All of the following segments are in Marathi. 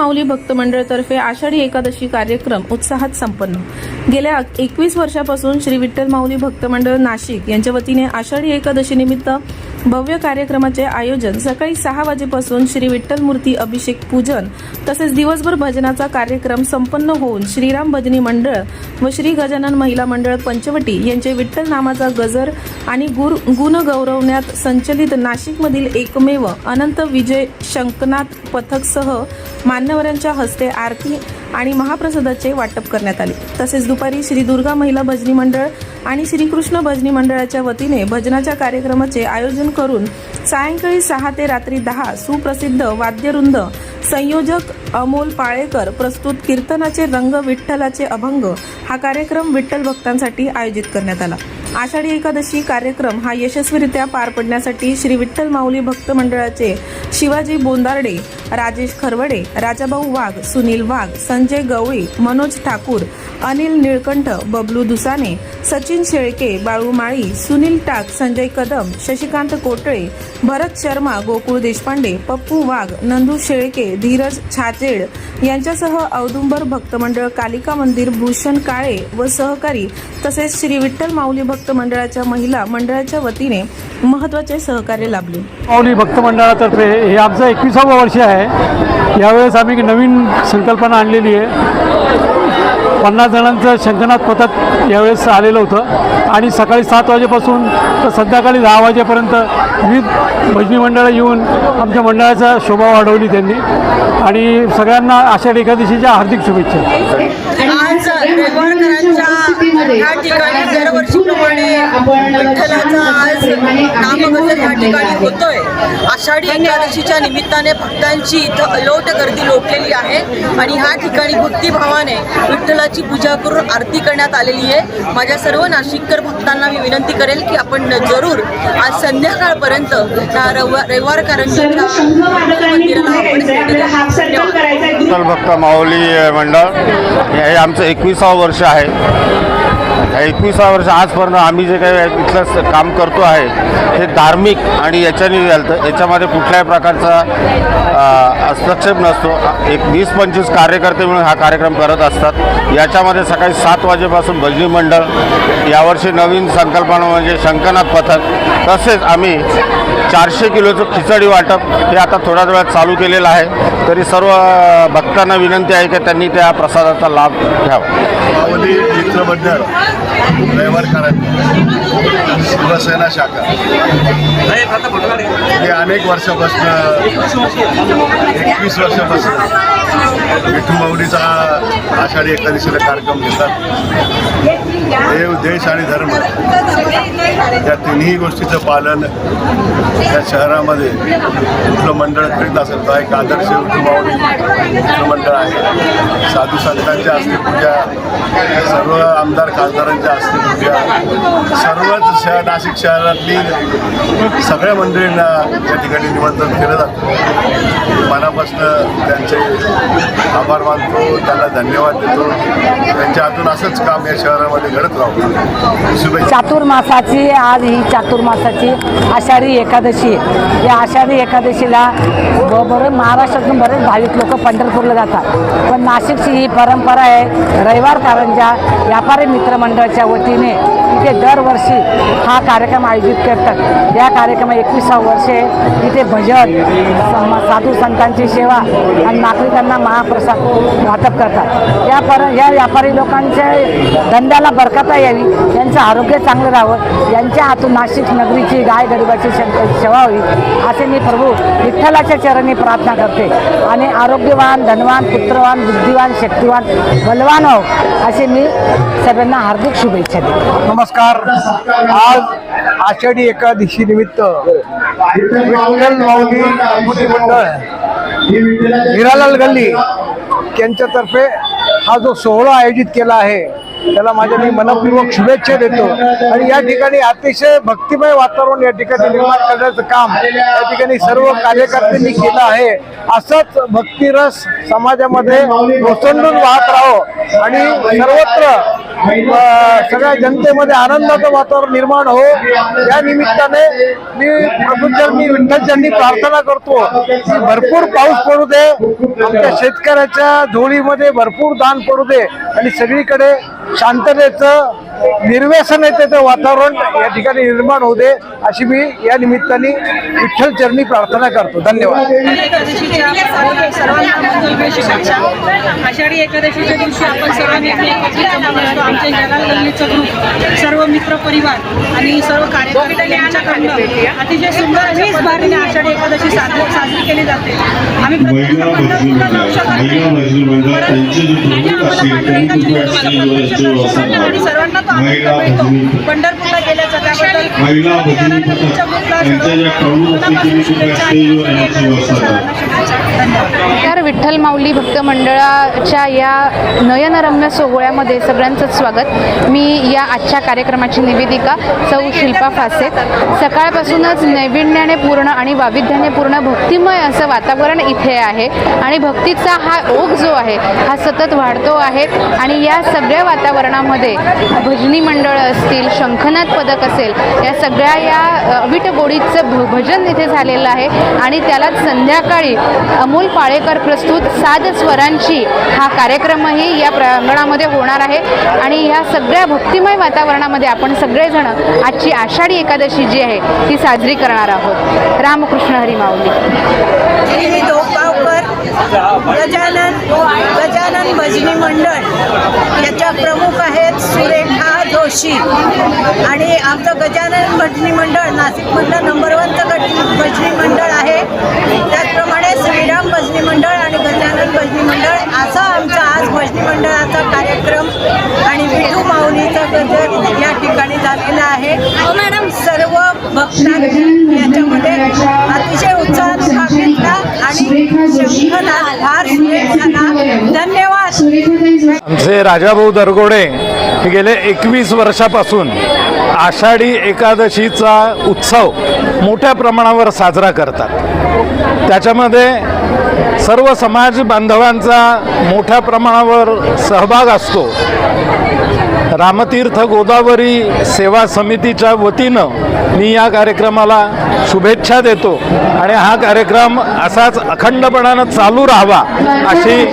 माऊली भक्त मंडळतर्फे आषाढी एकादशी कार्यक्रम उत्साहात संपन्न. गेल्या एकवीस वर्षापासून श्री विठ्ठल माऊली भक्त मंडळ नाशिक यांच्या वतीने आषाढी एकादशी निमित्त भव्य कार्यक्रमाचे आयोजन सकाळी सहा वाजेपासून श्री विठ्ठल मूर्ती अभिषेक पूजन तसेच दिवसभर भजनाचा कार्यक्रम संपन्न होऊन श्रीराम भजनी मंडळ व श्री गजानन महिला मंडळ पंचवटी यांचे विठ्ठल नामाचा गजर आणि गुर गुण गौरवण्यात संचलित नाशिकमधील एकमेव अनंत विजय शंकनाथ पथकसह मान्यवरांच्या हस्ते आरती आणि महाप्रसादाचे वाटप करण्यात आले. तसेच दुपारी श्री दुर्गा महिला भजनी मंडळ आणि श्रीकृष्ण भजनी मंडळाच्या वतीने भजनाच्या कार्यक्रमाचे आयोजन करून सायंकाळी सहा ते रात्री दहा सुप्रसिद्ध वाद्यवृंद संयोजक अमोल पाळेकर प्रस्तुत कीर्तनाचे रंग विठ्ठलाचे अभंग हा कार्यक्रम विठ्ठल भक्तांसाठी आयोजित करण्यात आला. आषाढी एकादशी कार्यक्रम हा यशस्वीरित्या पार पडण्यासाठी श्री विठ्ठल माऊली भक्त मंडळाचे शिवाजी बोंदार्डे राजेश खरवडे राजाभाऊ वाघ सुनील वाघ संजय गवळी मनोज ठाकूर अनिल निळकंठ बबलू दुसाने सचिन शेळके बाळू माळी सुनील टाक संजय कदम शशिकांत कोटळे भरत शर्मा गोकुळ देशपांडे पप्पू वाघ नंदू शेळके धीरज छाजेड यांच्यासह औदुंबर भक्त मंडळ कालिका मंदिर भूषण काळे व सहकारी तसेच श्री विठ्ठल माऊली भक्त मंडळाच्या महिला मंडळाच्या वतीने महत्त्वाचे सहकार्य लाभले. माऊली भक्त मंडळातर्फे हे आमचं एकविसावं वर्ष आहे. यावेळेस आम्ही एक नवीन संकल्पना आणलेली आहे. पन्नास जणांचं शंकनाथ पथक यावेळेस आलेलं होतं. आणि सकाळी सात वाजेपासून तर संध्याकाळी दहा वाजेपर्यंत विविध भजनी मंडळं येऊन आमच्या मंडळाचा शोभा वाढवली त्यांनी. आणि सगळ्यांना आषाढी एकादशीच्या हार्दिक शुभेच्छा. आज या ठिकाणी दरवर्षीप्रमाणे विठ्ठलाचा आज या ठिकाणी होतोय. आषाढी एकादशीच्या निमित्ताने भक्तांची इथं अलोट गर्दी लोटलेली आहे आणि ह्या ठिकाणी भक्तिभावाने विठ्ठलाची पूजा करून आरती करण्यात आलेली आहे. माझ्या सर्व नाशिककर भक्तांना मी विनंती करेल की आपण जरूर आज संध्याकाळपर्यंत त्या रविवार रविवारकरांच्या मंदिराला भक्त माऊली मंडळ हे आमचं एकविसावं वर्ष आहे. या एकविसावं वर्ष आजपर्यंत आम्ही जे काही इथलं काम करतो आहे हे धार्मिक आणि याच्याने झालं याच्यामध्ये कुठल्याही प्रकारचा हस्तक्षेप नसतो. एक वीस पंचवीस कार्यकर्ते मिळून हा कार्यक्रम करत असतात. याच्यामध्ये सकाळी सात वाजेपासून भजनी मंडळ यावर्षी नवीन संकल्पना म्हणजे शंकनाथ पथक तसेच आम्ही चारशे किलोचं खिचडी वाटप हे आता थोड्या वेळात चालू केलेलं आहे. तरी सर्व भक्तांना विनंती आहे की त्यांनी त्या प्रसादाचा लाभ घ्यावा. मित्रमंडळ रविवारकरांनी शिवसेना शाखा. हे अनेक वर्षापासून एकवीस वर्षापासून विठू माऊलीचा आषाढी एकादशीला कार्यक्रम घेतात. देव देश आणि धर्म या तिन्ही गोष्टीचं पालन या शहरामध्ये कुठलं मंडळ करीत असेल तर एक आदर्श विठू माऊली आहे. साधू संतांच्या हस्ते पूजा सर्व आमदार खासदारांच्या हस्ते पूजा सर्वच शहर नाशिक शहरातली सगळ्या मंडळींना या ठिकाणी निमंत्रण केलं जातं. मनापासून त्यांचे आभार मानतो त्यांना धन्यवाद देतो. त्यांच्या हातून असंच काम या शहरामध्ये घडत राहू. शुभेच्छा. चातुर्मासाची आज ही चातुर्मासाची आषाढी एकादशी आहे. या आषाढी एकादशीला ब- बरं महाराष्ट्रातून बरेच भाविक लोक पंढरपूरला जातात. पण नाशिकची ही परंपरा आहे रविवार कारंजा व्यापारी मित्रमंडळाच्या वतीने इथे दरवर्षी हा कार्यक्रम आयोजित करतात. या कार्यक्रम एकवीसा वर्षे इथे भजन साधू संतांची सेवा आणि नागरिकांना महाप्रसाद वाटप करतात. या पर या व्यापारी लोकांच्या धंद्याला बरकता यावी यांचं आरोग्य चांगलं राहावं यांच्या हातून नाशिक नगरीची गाय गरिबाची शं- सेवा होईल असे मी प्रभू विठ्ठलाच्या चरणी प्रार्थना करते. आणि आरोग्यवान धनवान पुत्रवान बुद्धिवान शक्तिवान बलवान हो असे मी सर्वांना हार्दिक शुभेच्छा देते. नमस्कार. आज आषाढी एकादशी निमित्त विठ्ठल माऊली मंडळ हिरालाल गल्ली यांच्यातर्फे हा जो सोहळा आयोजित केला आहे त्याला माझ्या मी मनपूर्वक शुभेच्छा देतो. आणि या ठिकाणी अतिशय भक्तिमय वातावरण या ठिकाणी निर्माण करण्याचं काम या ठिकाणी सर्व कार्यकर्त्यांनी केलं आहे. असंच भक्तिरस समाजामध्ये ओसंडून वाहत राहो आणि सर्वत्र सगळ्या जनतेमध्ये आनंदाचं वातावरण निर्माण हो. या निमित्ताने मी प्रभूचरणी विठ्ठलचरणी प्रार्थना करतो. की भरपूर पाऊस पडू दे. आमच्या शेतकऱ्याच्या झोळीमध्ये भरपूर दान पडू दे. आणि सगळीकडे शांततेचं निर्व्यसन आहे त्याचं वातावरण या ठिकाणी निर्माण होऊ दे अशी मी या निमित्ताने विठ्ठल चरणी प्रार्थना करतो. धन्यवाद. सर्वांना आषाढी एकादशीच्या दिवशी आपण सर्वांनी एकत्रित जमून असतो. आमचे जलाल गल्लीचं ग्रुप सर्व मित्र परिवार आणि सर्व कार्यकर्ते अतिशय सुंदर अशा पद्धतीने आषाढी एकादशी साजरी साजरी केली जाते. आम्ही महिला पंढरपूरला गेल्याचं त्याबद्दल महिला भगिनी पथक यांच्या तर विठ्ठल माऊली भक्त मंडळाच्या या नयनरम्य सोहळ्यामध्ये सगळ्यांचं स्वागत. मी या आजच्या कार्यक्रमाची निवेदिका सौ शिल्पा फासे. सकाळपासूनच नैविण्याने पूर्ण आणि वाविध्याने पूर्ण भक्तिमय असं वातावरण इथे आहे. आणि भक्तीचा हा ओघ जो आहे हा सतत वाढतो आहे. आणि या सगळ्या वातावरणामध्ये भजनी मंडळ असतील शंखनाथ पदक असेल या सगळ्या या अ, गोडीचं भ भजन इथे झालेलं आहे. आणि त्यालाच संध्याकाळी अमोल पाळेकर प्रस्तुत साध स्वरांची हा कार्यक्रमही या प्रांगणामध्ये होणार आहे. आणि ह्या सगळ्या भक्तिमय वातावरणामध्ये आपण सगळेजण आजची आषाढी एकादशी जी आहे ती साजरी करणार आहोत. रामकृष्ण हरी माऊली. गजानन गजानन भजनी मंडळ याच्या प्रमुख आहेत सुरे जोशी आणि आमचं गजानन भजनी मंडळ नाशिकमधलं नंबर वनचं गज भजनी मंडळ आहे. त्याचप्रमाणे श्रीराम भजनी मंडळ आणि गजानन भजनी मंडळ असा आमचा आज भजनी मंडळाचा कार्यक्रम आणि विठू माऊलीचा गजर या ठिकाणी झालेला आहे. मॅडम. सर्व भक्तांनी याच्यामध्ये अतिशय उत्साहाने भाग घेतला आणि शंखनाद फार सुरेख झाला. धन्यवाद. आमचे राजाभाऊ दरगोडे हे गेले एकवीस वर्षापासून आषाढी एकादशीचा उत्सव मोठ्या प्रमाणावर साजरा करतात. त्याच्यामध्ये सर्व समाज बांधवांचा मोठ्या प्रमाणावर सहभाग असतो. रामतीर्थ गोदावरी सेवा समितीच्या वतीनं मी या कार्यक्रमाला शुभेच्छा देतो. आणि हा कार्यक्रम असाच अखंडपणानं चालू राहावा अशी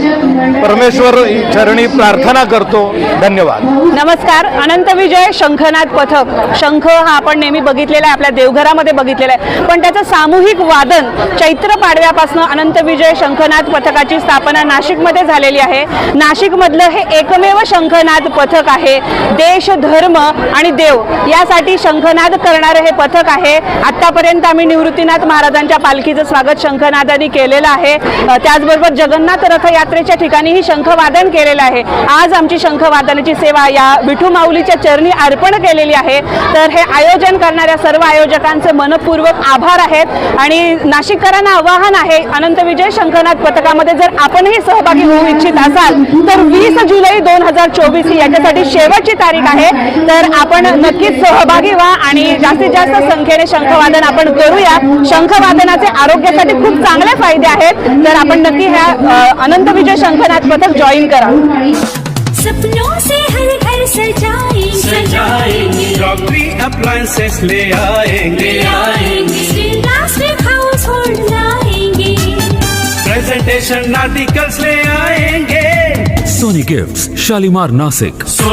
परमेश्वर चरणी प्रार्थना करतो. धन्यवाद. नमस्कार. अनंत विजय शंखनाद पथक. शंख हा आपण नेहमी बघितलेला आहे आपल्या देवघरामध्ये बघितलेला आहे. पण त्याचं सामूहिक वादन चैत्र पाडव्यापासून अनंत विजय शंखनाद पथकाची स्थापना नाशिकमध्ये झालेली आहे. नाशिकमधलं हे एकमेव शंखनाद पथक आहे. देश धर्म आणि देव यासाठी शंखनाद करणारं हे पथक आहे. आत्तापर्यंत आम्ही निवृत्तीनाथ महाराजांच्या पालखीचं स्वागत शंखनादानी केलेलं आहे. त्याचबरोबर जगन्नाथ रथयात्रेच्या ठिकाणीही शंखवादन केलेलं आहे. आज आमची शंखवादनाची सेवा या विठू माऊलीच्या चरणी अर्पण केलेली आहे. तर हे आयोजन करणाऱ्या सर्व आयोजकांचे मनपूर्वक आभार आहेत. आणि नाशिककरांना आवाहन आहे अनंत विजय शंखनाथ पथकामध्ये जर आपणही सहभागी होऊ इच्छित असाल तर वीस जुलै दोन हजार चोवीस याच्यासाठी शेवट शेवटची तारीख आहे. तर आपण नक्कीच सहभागी व्हा आणि जास्तीत जास्त संख्येने शंखवादन आपण करूया. शंखवादनाचे आरोग्यासाठी खूप चांगले फायदे आहेत. तर आपण नक्की ह्या अनंत विजय शंखनाथ पथक जॉईन करा. सपनों से हर घर सजाएंगे. सजाएंगे. डॉक्टरी अप्लायंसेस ले आएंगे. आएंगे. प्लास्टिक हाउस होल्ड लाएंगे प्रेजेंटेशन आर्टिकल्स ले आएंगे. Sony gifts Shalimar Nashik